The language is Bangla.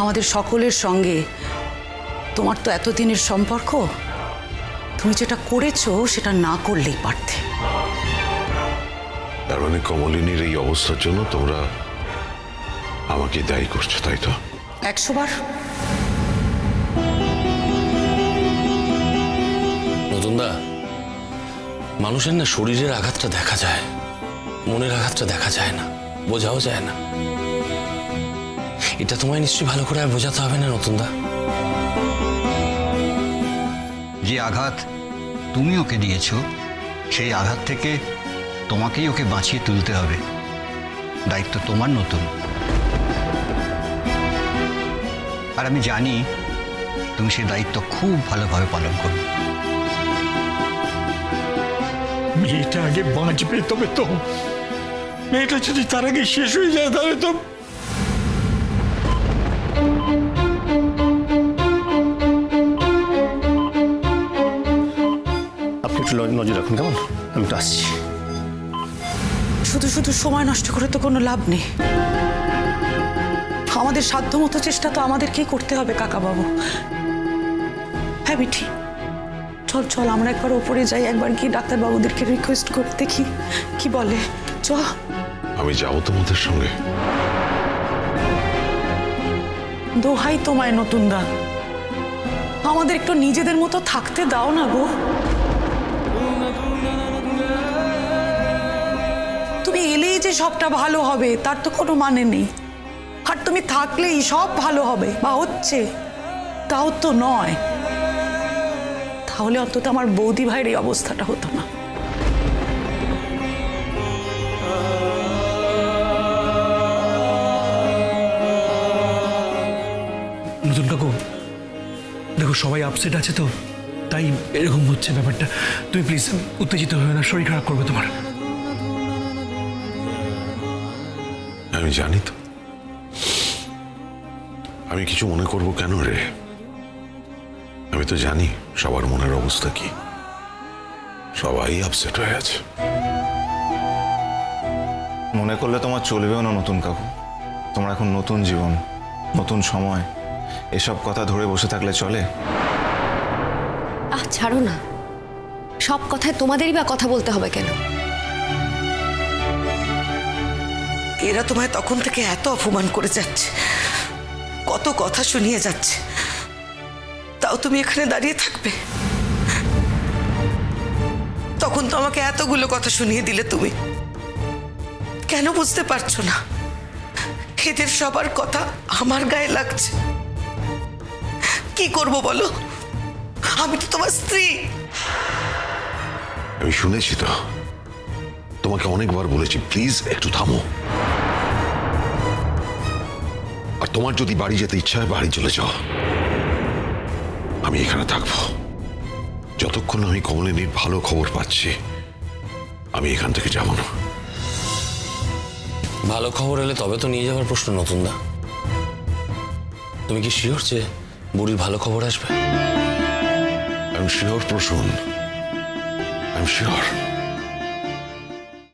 আমাদের সকলের সঙ্গে। তোমার তো এতদিনের সম্পর্ক। তুমি যেটা করেছ সেটা না করলেই পারতে। তার মানে কমলিনীর এই অবস্থার জন্য তোমরা আমাকে দায়ী করছ তাই তো? একশো বার। নতুনদা মানুষের না শরীরের আঘাতটা দেখা যায়। মনের আঘাতটা দেখা যায় না। বোঝাও যায় না। এটা তোমায় নিশ্চয়ই ভালো করে আর বোঝাতে হবে না নতুনদা? যে আঘাত তুমি ওকে দিয়েছ সেই আঘাত থেকে তোমাকেই ওকে বাঁচিয়ে তুলতে হবে। দায়িত্ব তোমার নতুন। আর আমি জানি তুমি সেই দায়িত্ব খুব ভালোভাবে পালন করবে। মেয়েটা আগে বাঁচবে তবে তো মেয়েটা যদি তার আগে শেষ হয়ে যায় তাহলে তো একটু নজর রাখুন কেমন? আমি একটু আসছি। শুধু শুধু সময় নষ্ট করে তো কোনো লাভ নেই। আমাদের সাধ্যমতো চেষ্টা তো আমাদেরকেই করতে হবে কাকাবাবু। হ্যাঁ বিঠি চল চল আমরা একবার ওপরে যাই একবার গিয়ে ডাক্তারবাবুদেরকে রিকোয়েস্ট করে দেখি। কি বলে? চ। আমি যাব তোমাদের সঙ্গে। দোহাই তোমায় নতুন দা আমাদের একটু নিজেদের মতো থাকতে দাও না গো। সবটা ভালো হবে, তার তো কোনো মানে নেই। আর তুমি থাকলেই সব ভালো হবে, বা হচ্ছে, তাও তো নয়। তাহলে অন্তত আমার বৌদি ভাইয়ের এই অবস্থাটা হতো না। নতুন কাকু, দেখো সবাই আপসেট আছে তো, তাই এরকম হচ্ছে ব্যাপারটা। তুমি প্লিজ উত্তেজিত হয়ে না, শরীর খারাপ করবে তোমার। আমি জানি তো। আমি কিছু মনে করব কেন রে? আমি তো জানি সবার মনের অবস্থা কি। সবাই আপসেট হয়ে আছে। মনে করলে তোমার চলবেও না নতুন কাকু। তোমার এখন নতুন জীবন নতুন সময়। এসব কথা ধরে বসে থাকলে চলে। আহ ছাড়ো না। সব কথায় তোমাদেরই বা কথা বলতে হবে কেন? এরা তোমায় তখন থেকে এত অপমান করে যাচ্ছে। কত কথা শুনিয়ে যাচ্ছে। তাও তুমি এখানে দাঁড়িয়ে থাকবে? তখন তো আমাকে এতগুলো কথা শুনিয়ে দিলে তুমি। কেন বুঝতে পারছ না? এদের সবার কথা আমার গায়ে লাগছে। কি করব বলো? আমি তো তোমার স্ত্রী। আমি শুনেছি তো। তোমাকে অনেকবার বলেছি প্লিজ একটু থামো। আর তোমার যদি বাড়ি যেতে ইচ্ছা হয় বাড়ি চলে যাও। আমি এখানে থাকব। যতক্ষণ আমি কমলিনীর ভালো খবর পাচ্ছি আমি এখান থেকে যাব না। ভালো খবর এলে তবে তো নিয়ে যাওয়ার প্রশ্ন নতুন না তুমি কি শিওর যে বুড়ির ভালো খবর আসবে? I am sure Prasun. I am sure